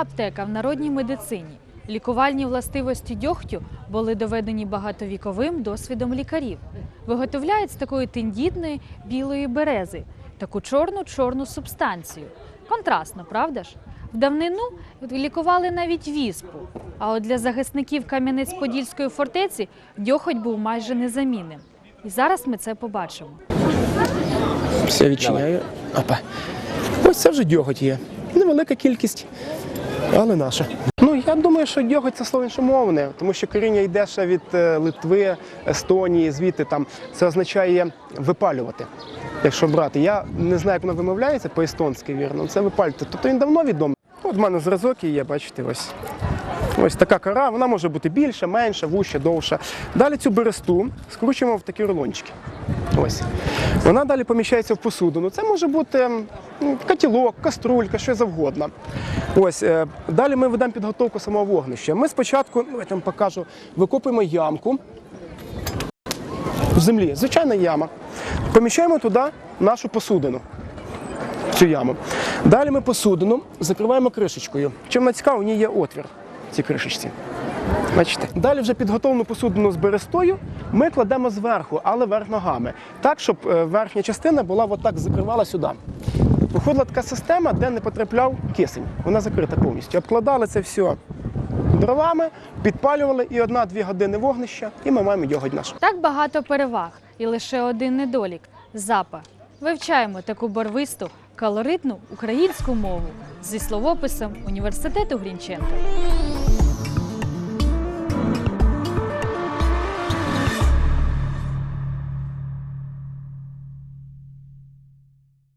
аптека в народній медицині. Лікувальні властивості дьогтю були доведені багатовіковим досвідом лікарів. Виготовляють з такої тендітної білої берези таку чорну чорну субстанцію. Контрастно, правда ж? В давнину лікували навіть віспу. А от для захисників Кам'янець-Подільської фортеці дьоготь був майже незамінним. І зараз ми це побачимо. Все відчиняю. Опа. Ось це вже дьоготь є. Невелика кількість, але наша. Ну я думаю, що дьоготь це слово іншомовне, тому що коріння йде ще від е, Литви, Естонії, звідти там. Це означає випалювати. Якщо брати, я не знаю, як воно вимовляється по-естонськи, вірно. Це випалювати. Тобто він давно відомий. От в мене зразок є, бачите, ось. Ось така кора, вона може бути більша, менша, вуща, довша. Далі цю бересту скручуємо в такі рулончики. Ось. Вона далі поміщається в посудину. Це може бути м, котілок, каструлька, що завгодно. Ось. е, Далі ми ведемо підготовку самого вогнища. Ми спочатку, ну, я там покажу, викопуємо ямку в землі, звичайна яма. Поміщаємо туди нашу посудину. Цю яму. Далі ми посудину закриваємо кришечкою. Чим вона цікава, у ній є отвір в цій кришечці. Бачите? Далі вже підготовлену посудину з берестою ми кладемо зверху, але верх ногами. Так, щоб е, верхня частина була отак закривала сюди. Виходила така система, де не потрапляв кисень. Вона закрита повністю. Обкладали це все дровами, підпалювали і одна-дві години вогнища, і ми маємо його наш. Так багато переваг і лише один недолік запах. Вивчаємо таку барвисту, калоритну українську мову зі словописом університету Грінченка.